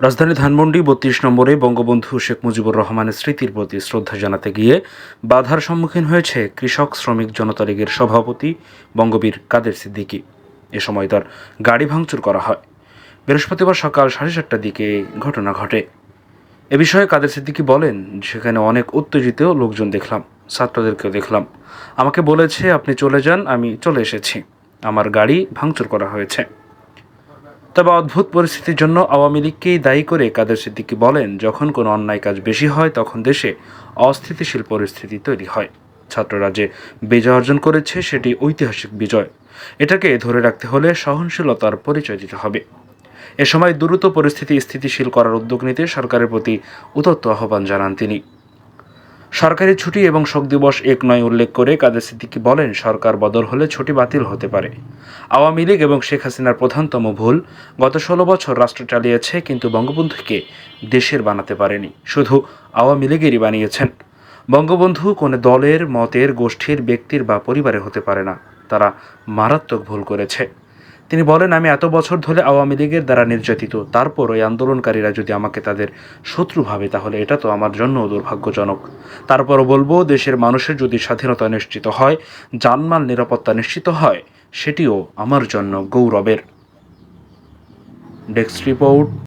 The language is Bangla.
রাজধানী ধানমন্ডি বত্রিশ নম্বরে বঙ্গবন্ধু শেখ মুজিবুর রহমানের স্মৃতির প্রতি শ্রদ্ধা জানাতে গিয়ে বাধার সম্মুখীন হয়েছে কৃষক, শ্রমিক জনতা লীগের সভাপতি বঙ্গবীর কাদের সিদ্দিকী। এ সময় তার গাড়ি ভাঙচুর করা হয়। বৃহস্পতিবার সকাল সাড়ে সাতটার দিকে ঘটনা ঘটে। এ বিষয়ে কাদের সিদ্দিকী বলেন, সেখানে অনেক উত্তেজিত লোকজন দেখলাম, ছাত্রদেরকেও দেখলাম। আমাকে বলেছে, আপনি চলে যান, আমি চলে এসেছি। আমার গাড়ি ভাঙচুর করা হয়েছে। তবে অদ্ভুত পরিস্থিতির জন্য আওয়ামী লীগকেই দায়ী করে কাদের সিদ্দিকী বলেন, যখন কোনো অন্যায় কাজ বেশি হয়, তখন দেশে অস্থিতিশীল পরিস্থিতি তৈরি হয়। ছাত্ররা যে বিজয় অর্জন করেছে, সেটি ঐতিহাসিক বিজয়। এটাকে ধরে রাখতে হলে সহনশীলতার পরিচয় দিতে হবে। এ সময় দ্রুত পরিস্থিতি স্থিতিশীল করার উদ্যোগ নিতে সরকারের প্রতি উতত্ত আহ্বান জানান তিনি। সরকারি ছুটি এবং শোক দিবস এক নয় উল্লেখ করে কাদের সিদ্দিকী বলেন, সরকার বদল হলে ছুটি বাতিল হতে পারে। আওয়ামী লীগ এবং শেখ হাসিনার প্রধানতম ভুল, গত ষোলো বছর রাষ্ট্র চালিয়েছে কিন্তু বঙ্গবন্ধুকে দেশের বানাতে পারেনি, শুধু আওয়ামী লীগেরই বানিয়েছেন। বঙ্গবন্ধু কোনো দলের, মতের, গোষ্ঠীর, ব্যক্তির বা পরিবারে হতে পারে না, তারা মারাত্মক ভুল করেছে। তিনি বলেন, আমি এত বছর ধরে আওয়ামী লীগের দ্বারা নির্যাতিত। তারপর ওই আন্দোলনকারীরা যদি আমাকে তাদের শত্রু ভাবে, তাহলে এটা তো আমার জন্য দুর্ভাগ্যজনক। তারপরও বলব, দেশের মানুষের যদি স্বাধীনতা নিশ্চিত হয় জানমাল নিরাপত্তা নিশ্চিত হয়, সেটিও আমার জন্য গৌরবের। Desk report.